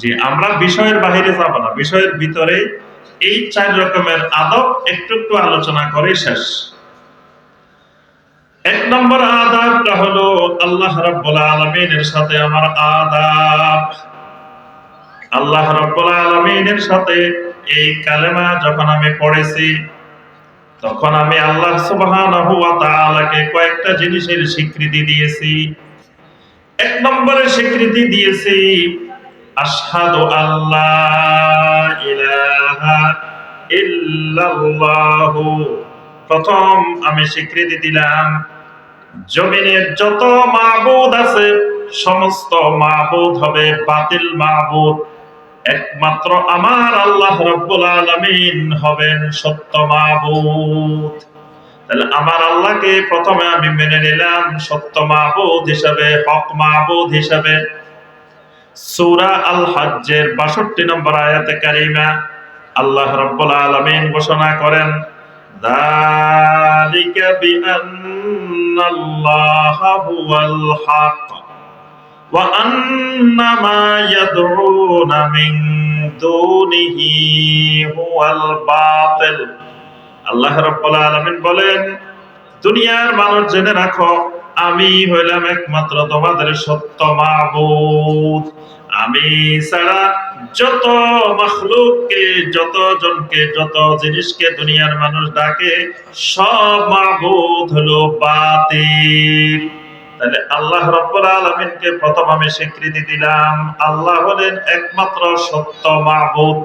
যে আমরা বিষয়ের বাহিরে যাব না, বিষয়ের ভিতরে এই চার রকমের আদব একটু একটু আলোচনা করে শেষ। এক নম্বর আদাবটা হলো আল্লাহ রাব্বুল আলামিনের সাথে আমার আদাব। আল্লাহ রাব্বুল আলামিনের সাথে এই কালেমা যখন আমি পড়েছি, তখন আমি আল্লাহ সুবহানাহু ওয়া তাআলাকে কয়েকটা জিনিসের স্বীকৃতি দিয়েছি। এক নম্বরে স্বীকৃতি দিয়েছি আশহাদু আল্লাহ ইলাহা প্রথম আমি স্বীকৃতি দিলাম জমিনের যত মাবুদ আছে, সমস্ত মাবুদ হবে বাতিল মাবুদ। একমাত্র আমার আল্লাহ রব্বুল আলামিন হবেন সত্য মাবুদ। তাহলে আমার আল্লাহকে প্রথমে আমি মেনে নিলাম, সত্য মাবুদ হিসাবে, হক মাবুদ হিসাবে। সূরা আল হজ্জের 62 নম্বর আয়াতে কারিমা আল্লাহ রাব্বুল আলামিন ঘোষণা করেন হুয়াল হক ওয়া আন্না মা ইয়াদউনা মিন দুনিহি হুয়াল বাতিল। আল্লাহ রাব্বুল আলামিন বলেন, দুনিয়ার মানুষ জেনে রাখো আমি হইলাম একমাত্র তোমাদের সত্য মাবুদ। আমি ছাড়া যত মখলুককে, যত জনকে, যত জিনিসকে দুনিয়ার মানুষ ডাকে, সব মাবুদ হলো বাতিল। তাহলে আল্লাহ রব্বুল আলামিনকে প্রথম আমি স্বীকৃতি দিলাম, আল্লাহ হলেন একমাত্র সত্য মাবুদ।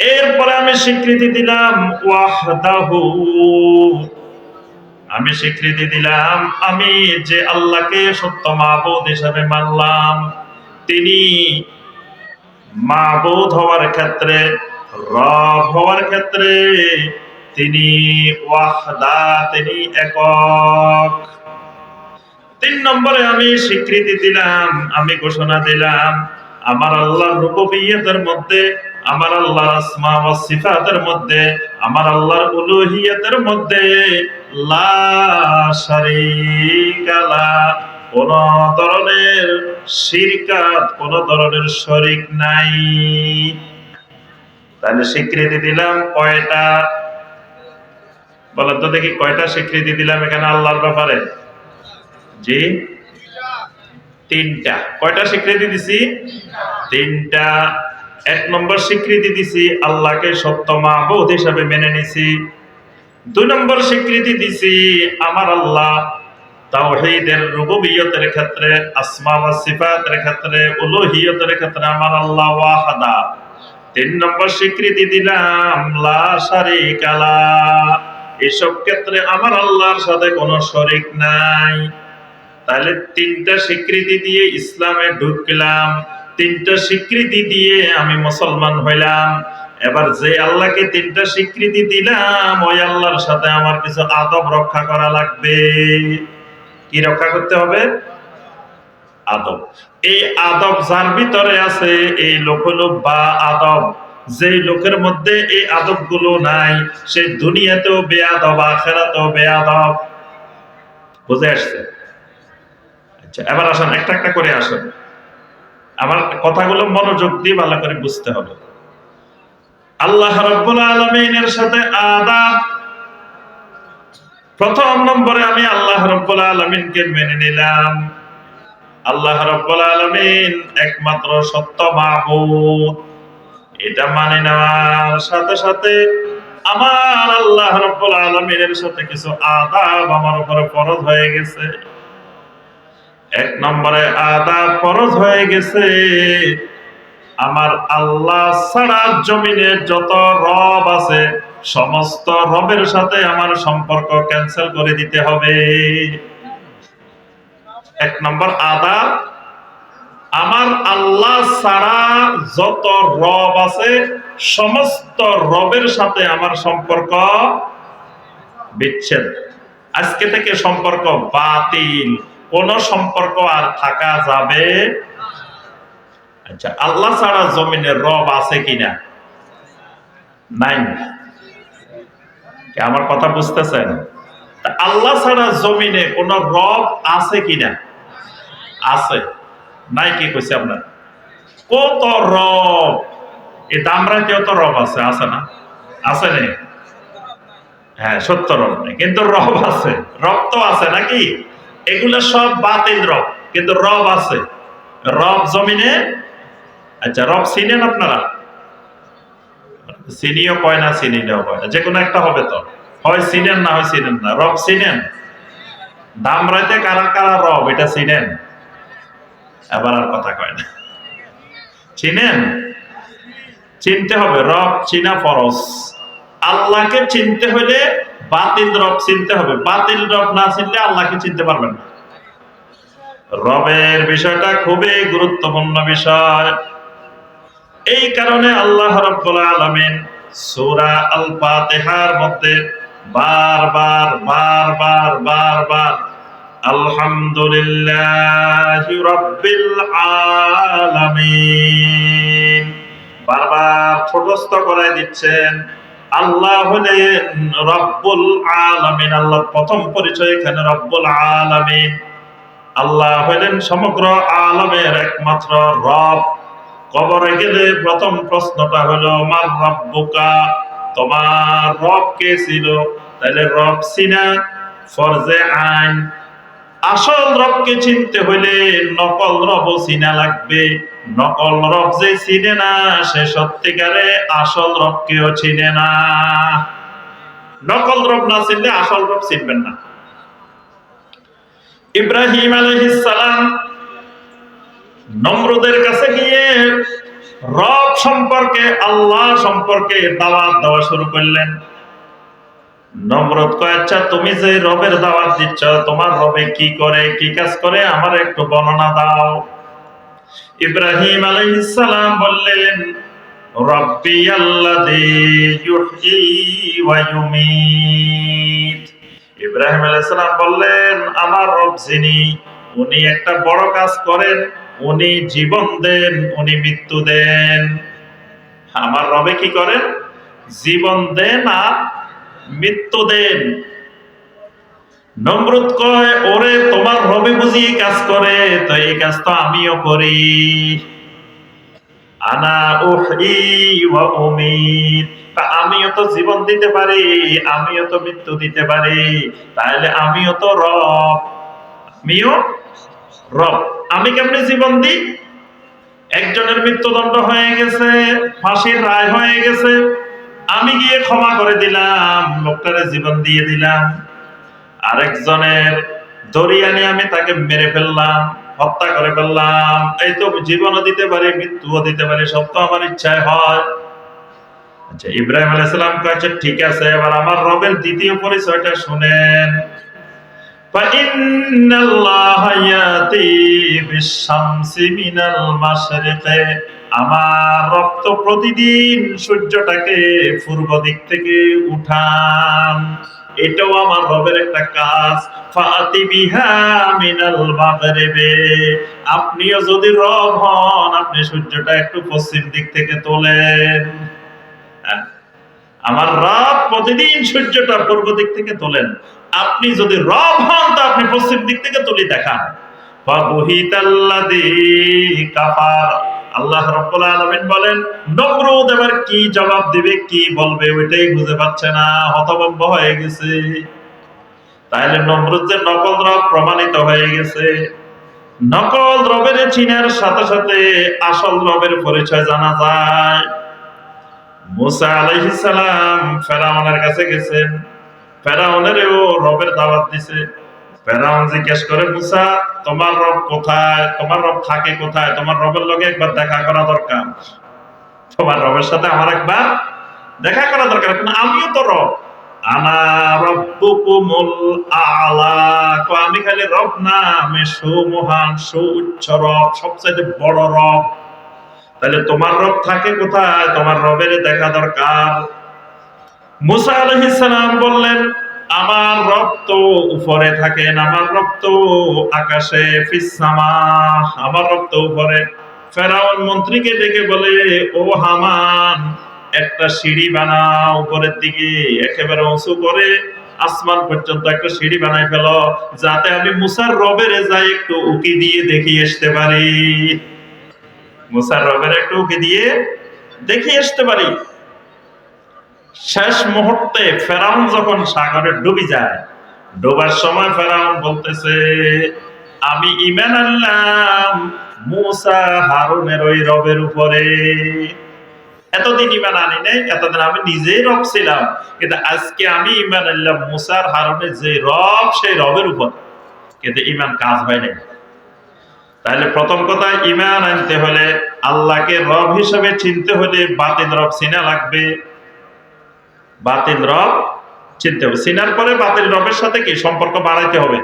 এরপরে আমি স্বীকৃতি দিলাম ওয়াহদাহু। আমি স্বীকৃতি দিলাম, আমি যে আল্লাহকে সত্য মাবুদ হিসাবে মানলাম, তিনি মাবুদ হওয়ার ক্ষেত্রে, রব হওয়ার ক্ষেত্রে তিনি ওয়াহদা, তিনি একক। তিন নম্বরে আমি স্বীকৃতি দিলাম, আমি ঘোষণা দিলাম, আমার আল্লাহর রূপবিয়তের মধ্যে আমার আল্লাহর আসমা ওয়া সিফাতের মধ্যে, আমার আল্লাহর উলুহিয়তের মধ্যে লা শারীকা লা, কোন ধরনের শিরকাত, কোন ধরনের শরিক নাই। তাহলে স্বীকৃতি দিলাম কয়টা? বলেন তো দেখি কয়টা স্বীকৃতি দিলাম এখানে আল্লাহর ব্যাপারে? জি? তিনটা। কয়টা স্বীকৃতি দিছি? তিনটা। এক নম্বর স্বীকৃতি দিছি, আল্লাহকে সত্য মাহবুদ হিসাবে মেনে নিছি। দুই নম্বর স্বীকৃতি দিছি, আমার আল্লাহ তাওহীদের রুবুবিয়তের ক্ষেত্রে, আসমা ওয়া সিফাতের ক্ষেত্রে, উলুহিয়তের ক্ষেত্রে আমার আল্লাহ ওয়াহাদা। তিন নম্বর স্বীকৃতি দিলাম, লা শারীকা লা। এসব ক্ষেত্রে আমার আল্লাহর সাথে কোনো শরিক নাই। তাহলে তিনটা স্বীকৃতি দিয়ে ইসলামে ঢুকলাম। তিনটা স্বীকৃতি দিয়ে আমি মুসলমান হইলাম। এবার যে আল্লাহকে তিনটা স্বীকৃতি দিলাম, ওই আল্লাহর সাথে আমার কিছু আদব রক্ষা করা লাগবে। কি রক্ষা করতে হবে? আদব। এই আদব যার ভিতরে আছে, এই লোক হলো বা আদব যে লোকের মধ্যে এই আদবগুলো নাই, সে দুনিয়াতেও বেয়াদব আখেরাতেও বেয়াদব বুঝে আসছে? আচ্ছা এবার আসেন একটা একটা করে আসেন। আমার কথাগুলো মনোযোগ দিয়ে ভালো করে বুঝতে হবে। আল্লাহ রব্বুল আলমিনের সাথে আদাব। প্রথম নম্বরে আমি আল্লাহ রব্বুল আলমিনকে মেনে নিলাম। আল্লাহ রব্বুল আলমিন একমাত্র সত্য মাহবুদ এটা মানে নেওয়ার সাথে সাথে আমার আল্লাহ রব্বুল আলমিনের সাথে কিছু আদাব আমার উপরে ফরজ হয়ে গেছে। এক নম্বরে আদাব ফরজ হয়ে গেছে। আমার আল্লাহ ছাড়া জমিনের যত রব আছে, সমস্ত রবের সাথে আমার সম্পর্ক ক্যান্সেল করে দিতে হবে। এক নম্বর আদাব আমার আল্লাহ ছাড়া যত রব আছে, সমস্ত রবের সাথে আমার সম্পর্ক বিচ্ছেদ। আজকে থেকে সম্পর্ক বাতিল। কোন সম্পর্ক আর থাকা যাবে? আচ্ছা আল্লাহ ছাড়া জমিনের রব আছে কিনা? নাই। আমার কথা বুঝতেছেন? আল্লাহ ছাড়া জমিনে কোন রব আছে কিনা? আছে। নাই কি কইছে আপনার? কত রব? এই দামরাতেও তো রব আছে আছে না? আছে নেই হ্যাঁ সত্য রব নেই কিন্তু রব আছে। রব তো আছে নাকি? এগুলো সব বাতিল রব, কিন্তু রব আছে। রব জমিনে আচ্ছা রব চিনেন আপনারা? চিনিও কয় না, চিনিলেও কয় না যে কোনো একটা হবে তো। হয় চিনেন না হয় চিনেন না। রব চিনেন? দামরাইতে কারা কারা রব, এটা চিনেন? এবার আর কথা কয় না। চিনেন? চিনতে হবে, রব চিনা ফরজ। আল্লাহকে চিনতে হলে বাতিল রব চিনতে হবে। বাতিল রব না চিনলে আল্লাহকে চিনতে পারবেন না? রবের বিষয়টা খুবই গুরুত্বপূর্ণ বিষয়। এই কারণে আল্লাহ রব্বুল আলামিন সূরা আল ফাতিহার মধ্যে বারবার বারবার বারবার আলহামদুলিল্লাহি রাব্বিল আলামিন বারবার ছোটস্থ করাই দিচ্ছেন। আল্লাহ হলেন রব্বুল আলামিন। আল্লাহর প্রথম পরিচয় এখানে রব্বুল আলামিন। আল্লাহ হলেন সমগ্র আলমের একমাত্র রব। কবরে গেলে প্রথম প্রশ্নটা হলো, মার রব্বুকা? তোমার রব কে ছিল? তাহলে রব সিনা, ফরজে আইন। আসল রবকে চিনতে হইলে নকল রব চিনা লাগবে। নকল রব যে চিনে না, সে সত্যিকারে আসল রবকেও চিনে না। নকল রব না চিনলে আসল রব চিনবেন না। ইব্রাহিম সালাম নমরুদের কাছে গিয়ে রব সম্পর্কে, আল্লাহ সম্পর্কে দাওয়াত দেওয়া শুরু করলেন। নমরুদ কয় আচ্ছা তুমি যে রবের দাওয়াত দিচ্ছ, তোমার রবে কি করে, কি কাজ করে, আমার একটু বর্ণনা দাও। ইব্রাহিম সালাম বললেন, রব্বি আল্লাযী ইউহয়ী ওয়া ইউমীত। ইব্রাহিম আলাইসালাম বললেন, আমার রব যিনি, উনি একটা বড় কাজ করেন, উনি জীবন দেন, উনি মৃত্যু দেন। আমার রবে কি করেন? জীবন দেন আর মৃত্যু দেন নমরুদ কয়, ওরে, তোমার রবে বুঝি কাজ করে, তো এই কাজ তো আমিও করি। আনা ওয়া আমিও তো জীবন দিতে পারি, আমিও তো মৃত্যু দিতে পারি। তাহলে আমিও তো রব। আমিও রব। আমি কেমনি জীবন দিই? একজনের মৃত্যুদণ্ড হয়ে গেছে, ফাঁসির রায় হয়ে গেছে। আমি গিয়ে ক্ষমা করে দিলাম লোকটারে জীবন দিয়ে দিলাম আরেকজনের দরিয়ানে আমি তাকে মেরে ফেললাম হত্যা করে ফেললাম এই তো জীবনও দিতে পারি মৃত্যুও দিতে পারি সব তো আমার ইচ্ছায় হয় আচ্ছা ইব্রাহিম আলাইসালাম কাছে ঠিক আছে এবার আমার রবের দ্বিতীয় পরিচয়টা শুনেন فإن আমার রক্ত প্রতিদিন সূর্যটাকে পূর্ব দিক থেকে উঠান। এটাও আমার রবের একটা কাজ। ফাতি বিহা মিনাল মাগরিবে আপনিও যদি রব হন, আপনি সূর্যটা একটু পশ্চিম দিক থেকে তোলেন। হ্যাঁ, আমার রব প্রতিদিন সূর্যটা পূর্ব দিক থেকে তোলেন। আপনি যদি রব হন, তো আপনি পশ্চিম দিক থেকে তুলি দেখান। ফাবহিতাল্লাযী কাফার। আল্লাহ রাব্বুল আলামিন বলেন, নমরুদ এবার কি জবাব দিবে, কি বলবে ওইটাই বুঝে পাচ্ছে না, হতভম্ব হয়ে গেছে। তাহলে নমরুদ যে নকল রব প্রমাণিত হয়ে গেছে। নকল রবের চিনার সাথে সাথে আসল রবের পরিচয় জানা যায়। মুসা আলাইহিস সালাম ফেরাউনের কাছে গেছেন। ফেরাউনেরও রবের দাওয়াত দিছে। ফেরাউন জিজ্ঞেস করে, মুসা, তোমার রব কোথায়? তোমার রব থাকে কোথায়? তোমার রবের লগে একবার দেখা করা দরকার। তোমার রবের সাথে আমার একবার দেখা করা দরকার আমিও তো রব। আনা রব্বুকুমুল আলা তো আমি খালি রব না, আমি সুমহান, সুউচ্চ রব সবচেয়ে বড় রব। তাহলে তোমার রব থাকে কোথায়? তোমার রবের দেখা দরকার। মুসা আলাইহিস সালাম বললেন আমার রক্ত উপরে থাকেন আমার রক্ত আকাশে ফিসামা আমার রক্ত উপরে। ফেরাউন মন্ত্রীকে ডেকে বলে, ও হামান, একটা সিঁড়ি বানাও উপরের দিকে, একেবারে উঁচু করে আসমান পর্যন্ত একটা সিঁড়ি বানাই ফেল, যাতে আমি মুসার রবের যাই একটু উকি দিয়ে দেখি আসতে পারি। মুসার রবের একটু উকি দিয়ে দেখে আসতে পারি। শেষ মুহূর্তে ফেরাউন যখন সাগরে ডুবি যায়, ডোবার সময় ফেরাউন বলতেছে, আমি ইমান আনলাম মুসা হারুনের ওই রবের উপরে। এতদিন ইমান আনি নাই, এতদিন আমি নিজেই রব ছিলাম, কিন্তু আজকে আমি ইমান আনলাম মুসার হারুনের যে রব, সেই রবের উপর। কিন্তু ইমান কাজ হয় নাই। তাহলে প্রথম কথা ইমান আনতে হলে আল্লাহকে রব হিসেবে চিনতে হলে বাতিল রব চিনা লাগবে। বাতিল রব চিনতে হবে। চিনার পরে বাতিল রবের সাথে কি? সম্পর্ক বাড়াইতে হবে।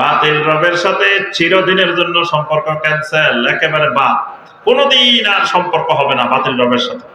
বাতিল রবের সাথে চিরদিনের জন্য সম্পর্ক ক্যান্সেল একেবারে বাদ। কোনোদিন আর সম্পর্ক হবে না বাতিল রবের সাথে।